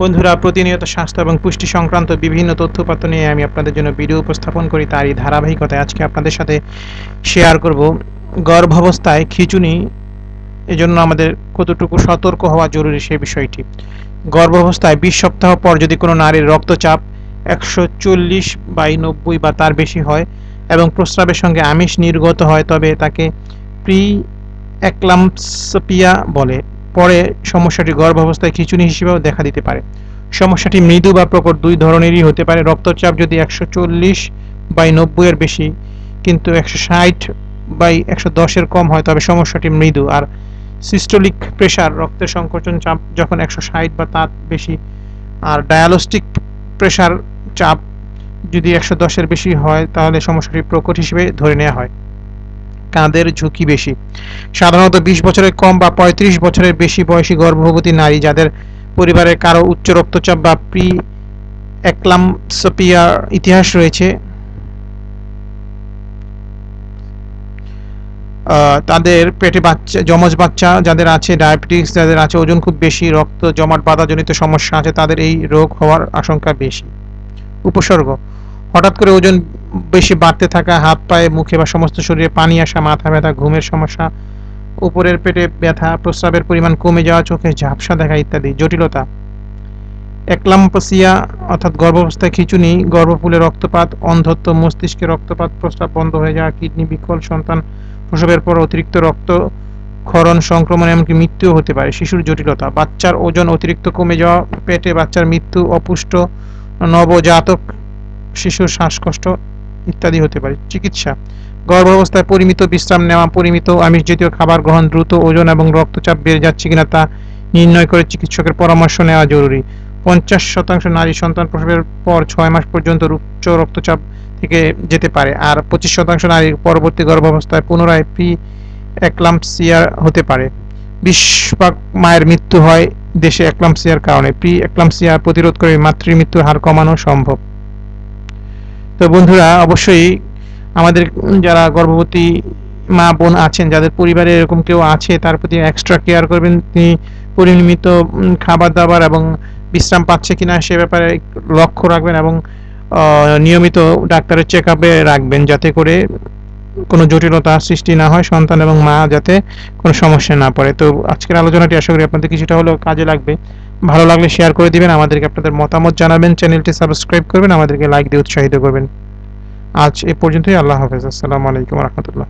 বন্ধুরা, প্রতিনিয়ত স্বাস্থ্য এবং পুষ্টি সংক্রান্ত বিভিন্ন তথ্যপাত্র নিয়ে আমি আপনাদের জন্য ভিডিও উপস্থাপন করি। তারই ধারাবাহিকতায় আজকে আপনাদের সাথে শেয়ার করব। গর্ভাবস্থায় খিচুনি এজন্য আমাদের কতটুকু সতর্ক হওয়া জরুরি সেই বিষয়টি। গর্ভাবস্থায় বিশ সপ্তাহ পর যদি কোনো নারীর রক্তচাপ একশো চল্লিশ বাই নব্বই বা তার বেশি হয় এবং প্রস্রাবের সঙ্গে আমিষ নির্গত হয়, তবে তাকে প্রি অ্যাক্লাম্পসপিয়া বলে। পরে সমস্যাটি গর্ভাবস্থায় খিচুনি হিসেবেও দেখা দিতে পারে। সমস্যাটি মৃদু বা প্রকট দুই ধরনেরই হতে পারে। রক্তচাপ যদি একশো চল্লিশ বাই নব্বই এর বেশি কিন্তু একশো ষাট বাই একশো দশের কম হয়, তবে সমস্যাটি মৃদু। আর সিস্টোলিক প্রেশার রক্তের সংকোচন চাপ যখন একশো ষাট বা তার বেশি, আর ডায়ালস্টিক প্রেশার চাপ যদি একশো দশের বেশি হয়, তাহলে সমস্যাটি প্রকট হিসেবে ধরে নেওয়া হয়। কাঁধের ঝুঁকি বেশি। সাধারণত বিশ বছরের কম বা পঁয়ত্রিশ বছরের বেশি বয়সী গর্ভবতী নারী যাদের পরিবারের কারও উচ্চ রক্তচাপ বা প্রি অ্যাক্লামসপিয়ার ইতিহাস রয়েছে তাদের পেটে বাচ্চা, যমজ বাচ্চা যাদের আছে, ডায়াবেটিস যাদের আছে, ওজন খুব বেশি, রক্ত জমাট, বাধাজনিত সমস্যা আছে, তাদের এই রোগ হওয়ার আশঙ্কা বেশি। উপসর্গ, হঠাৎ করে ওজন বেশি বাড়তে থাকা, হাত পায়ে, মুখে বা সমস্ত শরীরে পানি আসা, মাথা ব্যথা, ঘুমের সমস্যা, উপরের পেটে ব্যথা, প্রস্রাবের পরিমাণ কমে যাওয়া, চোখে ঝাপসা দেখা ইত্যাদি। জটিলতা। একলাম্পসিয়া, অর্থাৎ গর্ভাবস্থায় খিচুনি, গর্ভফুলে রক্তপাত, অন্ধত্ব, মস্তিষ্কে রক্তপাত, প্রস্রাব বন্ধ হয়ে যাওয়া, কিডনি বিকল, সন্তান প্রসবের পর অতিরিক্ত রক্ত ক্ষরণ সংক্রমণ, এমনকি মৃত্যুও হতে পারে। শিশুর জটিলতা। বাচ্চার ওজন অতিরিক্ত কমে যাওয়া, পেটে বাচ্চার মৃত্যু অপুষ্ট, নবজাতক শিশুর শ্বাসকষ্ট ইত্যাদি হতে পারে। চিকিৎসা। গর্ভাবস্থায় পরিমিত বিশ্রাম নেওয়া, পরিমিত আমিষ জাতীয় খাবার গ্রহণ, দ্রুত ওজন এবং রক্তচাপ বেড়ে যাচ্ছে কিনা তা নির্ণয় করে চিকিৎসকের পরামর্শ নেওয়া জরুরি। পঞ্চাশ শতাংশ নারী সন্তান প্রসবের পর ছয় মাস পর্যন্ত উচ্চ রক্তচাপ থেকে যেতে পারে আর পঁচিশ শতাংশ নারী পরবর্তী গর্ভাবস্থায় পুনরায় পি অ্যাক্লাম্পসিয়া হতে পারে। বিশ ভাগ মায়ের মৃত্যু হয় দেশে অ্যাক্লাম্পসিয়ার কারণে। প্রি অ্যাক্লাম্পসিয়া প্রতিরোধ করে মাতৃমৃত্যুর হার কমানো সম্ভব। তো বন্ধুরা অবশ্যই আমাদের যারা গর্ভবতী মা বোন আছেন যাদের পরিবারে এরকম কেউ আছে তার প্রতি এক্সট্রা কেয়ার করবেন। তিনি পরিনিয়মিত উম, খাবার দাবার এবং বিশ্রাম পাচ্ছে কিনা সে ব্যাপারে লক্ষ্য রাখবেন এবং নিয়মিত ডাক্তারের চেক আপে রাখবেন যাতে করে কোনো জটিলতা সৃষ্টি না হয় সন্তান এবং মা যাতে কোনো সমস্যা না পড়ে। তো আজকের আলোচনাটি আশা করি আপনাদের কিছুটা হলেও কাজে লাগবে। ভালো লাগলে শেয়ার করে দিবেন, আমাদেরকে আপনাদের মতামত জানাবেন চ্যানেলটি সাবস্ক্রাইব করবেন, আমাদেরকে লাইক দিয়ে উৎসাহিত করবেন। আজ এ পর্যন্তই, আল্লাহ হাফেজ, আসসালামু আলাইকুম রহমতুল্লাহ।